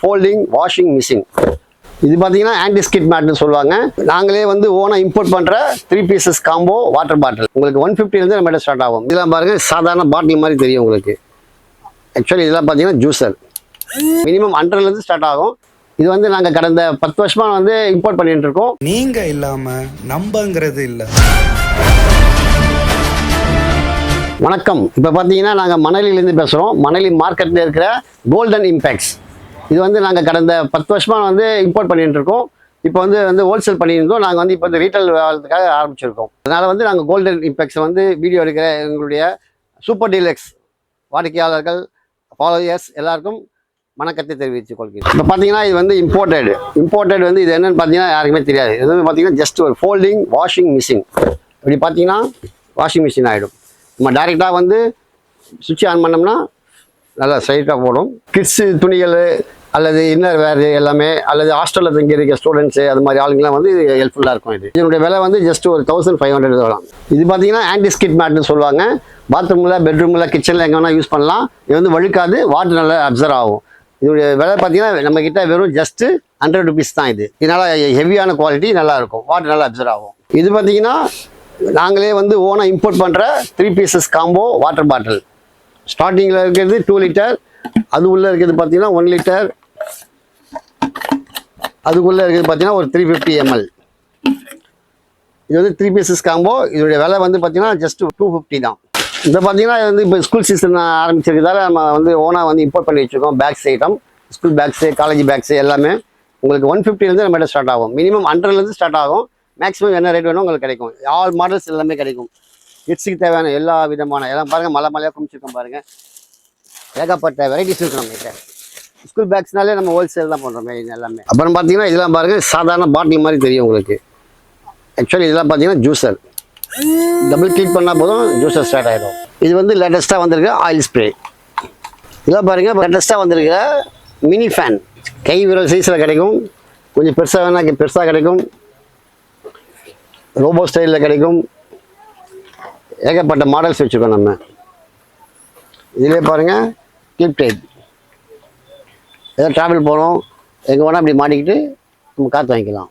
Folding washing machine இது பார்த்தீங்கன்னா anti skid மேட்னு சொல்லுவாங்க. நாங்களே வந்து ஓனாக இம்போர்ட் பண்ணுற three pieces combo water bottle உங்களுக்கு ஒன் ஃபிஃப்டிலேருந்து நம்ம ஸ்டார்ட் ஆகும். இதெல்லாம் பாருங்க சாதாரண பாட்டில் மாதிரி தெரியும் உங்களுக்கு. ஆக்சுவலி இதெல்லாம் பார்த்தீங்கன்னா ஜூஸர் மினிமம் ஹண்ட்ரட்லேருந்து ஸ்டார்ட் ஆகும். இது வந்து நாங்கள் கடந்த பத்து வருஷமாக வந்து இம்போர்ட் பண்ணிட்டு இருக்கோம். நீங்க இல்லாம நம்பங்கிறது இல்ல. வணக்கம். இப்போ பார்த்தீங்கன்னா நாங்கள் மணலிலேருந்து பேசுகிறோம் மணலி மார்க்கெட்டில் இருக்கிற கோல்டன் இம்பேக்ட்ஸ் இது வந்து நாங்கள் கடந்த பத்து வருஷமாக வந்து இம்போர்ட் பண்ணிட்டு இருக்கோம். இப்போ வந்து வந்து ஹோல்சேல் பண்ணியிருந்தோம் நாங்கள் வந்து இப்போ இந்த ரீட்டைல் வாழ்றதுக்காக ஆரம்பிச்சிருக்கோம். அதனால் வந்து நாங்கள் கோல்டன் இம்பெக்ஸ் வந்து வீடியோ எடுக்கிற எங்களுடைய சூப்பர் டீலக்ஸ் வாடிக்கையாளர்கள் ஃபாலோயர்ஸ் எல்லாருக்கும் வணக்கத்தை தெரிவித்துக் கொள்கிறேன். இப்போ பார்த்தீங்கன்னா இது வந்து இம்போர்ட்டடு இம்போர்ட்டட் வந்து இது என்னன்னு பார்த்தீங்கன்னா யாருக்குமே தெரியாது. இது வந்து பார்த்தீங்கன்னா ஜஸ்ட் ஒரு ஃபோல்டிங் வாஷிங் மிஷின் இப்படி பார்த்தீங்கன்னா வாஷிங் மிஷின் ஆகிடும் நம்ம டைரெக்டாக வந்து சுவிட்ச் ஆன் பண்ணோம்னா நல்லா ஸ்ட்ரைட்டாக போடும். கிட்ஸு துணிகள் அல்லது இன்னர் வேறு எல்லாமே அல்லது ஹாஸ்டலில் தங்கி இருக்க ஸ்டூடெண்ட்ஸு அது மாதிரி ஆளுங்கெல்லாம் வந்து இது ஹெல்ப்ஃபுல்லாக இருக்கும் இது. இதனுடைய விலை வந்து ஜஸ்ட் ஒரு தௌசண்ட் ஃபைவ் ஹண்ட்ரட் வரலாம் இது பார்த்தீங்கன்னா ஆன்டி ஸ்கிட் மேட்னு சொல்லுவாங்க. பாத்ரூமில் பெட்ரூமில் கிச்சனில் எங்கே வேணால் யூஸ் பண்ணலாம். இது வந்து வழுக்காது வாட்டர் நல்லா அப்சர்வ் ஆகும். இதனுடைய விலை பார்த்தீங்கன்னா நம்மக்கிட்ட வெறும் ஜஸ்ட்டு ஹண்ட்ரட் ருபீஸ் தான் இது. இதனால் ஹெவியான குவாலிட்டி நல்லாயிருக்கும் வாட்டர் நல்லா அப்சர்வ் ஆகும். இது பார்த்தீங்கன்னா நாங்களே வந்து ஓனாக இம்போர்ட் பண்ணுற three pieces combo water bottle ஸ்டார்டிங்கில் இருக்கிறது டூ லிட்டர் அது உள்ளே இருக்கிறது பார்த்தீங்கன்னா ஒன் லிட்டர் அதுக்குள்ளே இருக்கிறது பார்த்தீங்கன்னா ஒரு த்ரீ ஃபிஃப்டி எம்எல் இது வந்து த்ரீ பீசஸ் காம்போ இதோடைய விலை வந்து பார்த்தீங்கன்னா ஜஸ்ட் டூ ஃபிஃப்டி தான். இந்த பார்த்தீங்கன்னா இது வந்து இப்போ ஸ்கூல் சீசன் ஆரம்பிச்சிருக்கிறதால நம்ம வந்து ஓனாக வந்து இம்போர்ட் பண்ணி வச்சுருக்கோம். Bags item school bags college bags எல்லாமே. உங்களுக்கு ஒன் ஃபிஃப்டிலேருந்து நம்ம ஸ்டார்ட் ஆகும். மினிமம் ஹண்ட்ரட்லேருந்து ஸ்டார்ட் ஆகும். மேக்ஸிமம் என்ன ரேட் வேணும் உங்களுக்கு கிடைக்கும். ஆல் மாடல்ஸ் எல்லாமே கிடைக்கும். கிட்ஸுக்கு தேவையான எல்லா விதமான எல்லாம் பாருங்கள் மலை மலையாக குமிச்சிருக்கோம் பாருங்கள் ஏகப்பட்ட வெரைட்டிஸ் இருக்கு நம்மகிட்ட. ஸ்கூல் பேக்ஸ்னாலே நம்ம ஹோல்சேல் தான் பண்ணுறோம் மெயின் எல்லாமே. அப்புறம் பார்த்தீங்கன்னா இதெல்லாம் பாருங்கள் சாதாரண பாட்டில் மாதிரி தெரியும் உங்களுக்கு. ஆக்சுவலி இதெல்லாம் பார்த்தீங்கன்னா ஜூஸர் டபுள் கிளிக் பண்ணால் போதும் ஜூஸர் ஸ்டார்ட் ஆகிடும் இது வந்து லேட்டஸ்ட்டாக வந்திருக்க ஆயில் ஸ்ப்ரே இதெல்லாம் பாருங்கள் லேட்டஸ்ட்டாக வந்திருக்கிற மினி ஃபேன் கை விரல் சைஸில் கிடைக்கும். கொஞ்சம் பெருசாக வேணால் பெருசாக கிடைக்கும். ரோபோ ஸ்டைலில் கிடைக்கும். ஏகப்பட்ட மாடல்ஸ் வச்சுருக்கோம் நம்ம. இதிலே பாருங்கள் கிளிப் டைப் ஏதோ ட்ராவல் போகணும் எங்கே வேணால் அப்படி மாட்டிக்கிட்டு நம்ம காற்று வாங்கிக்கலாம்.